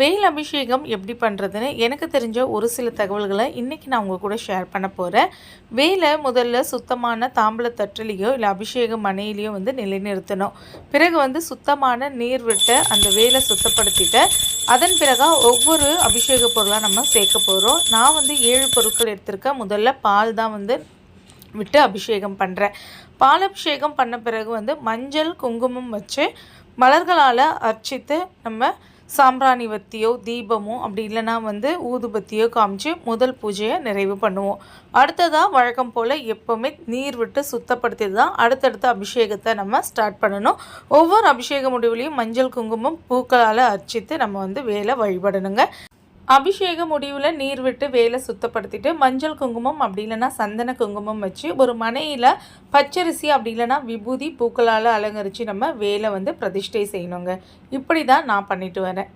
வேல் அபிஷேகம் எப்படி பண்ணுறதுன்னு எனக்கு தெரிஞ்ச ஒரு சில தகவல்களை இன்றைக்கி நான் உங்கள் கூட ஷேர் பண்ண போகிறேன் வேலை முதல்ல சுத்தமான தாம்பல இல்லை அபிஷேக மனையிலையோ வந்து நிலைநிறுத்தணும். பிறகு வந்து சுத்தமான நீர் விட்டு அந்த வேலை சுத்தப்படுத்திட்டு அதன் பிறகு ஒவ்வொரு அபிஷேக பொருளாக நம்ம சேர்க்க போகிறோம் நான் வந்து ஏழு பொருட்கள் எடுத்திருக்கேன். முதல்ல பால் தான் வந்து விட்டு அபிஷேகம் பண்ணுறேன் பால் அபிஷேகம் பண்ண பிறகு வந்து மஞ்சள் குங்குமம் வச்சு மலர்களால் அர்ச்சித்து நம்ம சாம்பிராணி வத்தியோ தீபமோ அப்படி இல்லைன்னா வந்து ஊதுபத்தியோ காமிச்சு முதல் பூஜையை நிறைவு பண்ணுவோம். அடுத்ததாக வழக்கம் போல் எப்போவுமே நீர் விட்டு சுத்தப்படுத்தி தான். அடுத்தடுத்த அபிஷேகத்தை நம்ம ஸ்டார்ட் பண்ணணும். ஒவ்வொரு அபிஷேக முடிவுலையும் மஞ்சள் குங்குமம் பூக்களால் அர்ச்சித்து நம்ம வந்து வேலை வழிபடணுங்க. அபிஷேக முடிவில் நீர் விட்டு வேலை சுத்தப்படுத்திட்டு மஞ்சள் குங்குமம் அப்படி இல்லைன்னா சந்தன குங்குமம் வச்சு ஒரு மனையில் பச்சரிசி அப்படி இல்லைன்னா விபூதி பூக்களால் அலங்கரித்து நம்ம வேலை வந்து பிரதிஷ்டை செய்யணுங்க. இப்படி தான் நான் பண்ணிட்டு வரேன்.